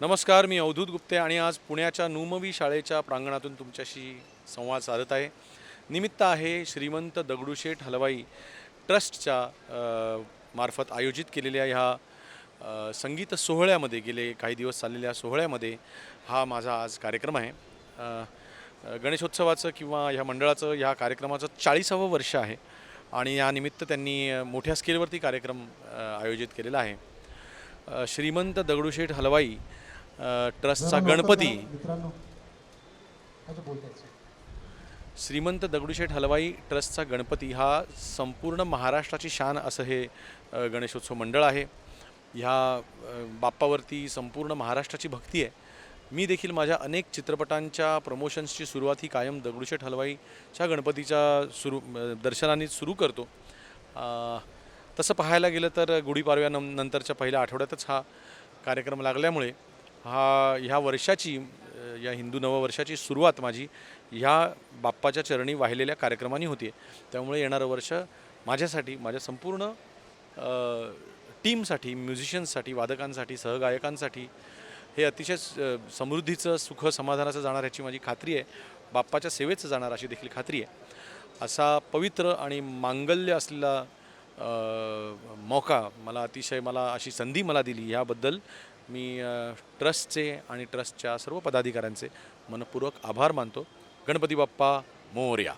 नमस्कार मी अवधूत गुप्ते आणि आज पुण्याच्या नुमवी शाळेच्या प्रांगणातून तुमच्याशी संवाद साधत आहे. निमित्त आहे श्रीमंत दगडूशेठ हलवाई ट्रस्टच्या मार्फत आयोजित केलेल्या ह्या संगीत सोहळ्यामध्ये गेले काही दिवस चाललेल्या सोहळ्यामध्ये हा माझा आज कार्यक्रम आहे. गणेशोत्सवाचं किंवा ह्या मंडळाचं ह्या कार्यक्रमाचं चाळीसावं वर्ष आहे आणि यानिमित्त त्यांनी मोठ्या स्केलवरती कार्यक्रम आयोजित केलेला आहे. श्रीमंत दगडूशेठ हलवाई ट्रस्टचा गणपती. श्रीमंत दगडूशेठ हलवाई ट्रस्टचा गणपती हा संपूर्ण महाराष्ट्राची शान असं हे गणेशोत्सव मंडळ आहे. ह्या बाप्पावरती संपूर्ण महाराष्ट्राची भक्ती आहे. मी देखील माझ्या अनेक चित्रपटांच्या प्रमोशन्सची सुरुवात ही कायम दगडूशेठ हलवाईच्या गणपतीच्या सुरू दर्शनाने सुरू करतो. तसं पाहायला गेलं तर गुढीपाडव्या नं नंतरच्या पहिल्या आठवड्यातच हा कार्यक्रम लागल्यामुळे हा ह्या वर्षाची या हिंदू नववर्षाची सुरुवात माझी ह्या बाप्पाच्या चरणी वाहिलेल्या कार्यक्रमांनी होती. त्यामुळे येणारं वर्ष माझ्यासाठी माझ्या संपूर्ण टीमसाठी म्युझिशियन्ससाठी वादकांसाठी सहगायकांसाठी हे अतिशय समृद्धीचं सुख समाधानाचं जाणार ह्याची माझी खात्री आहे. बाप्पाच्या सेवेचं जाणार अशी देखील खात्री आहे. असा पवित्र आणि मांगल्य असलेला मौका मला अतिशय मला अशी संधी मला दिली ह्याबद्दल मी ट्रस्टचे आणि ट्रस्टच्या सर्व पदाधिकाऱ्यांचे मनपूर्वक आभार मानतो. गणपती बाप्पा मोर्या.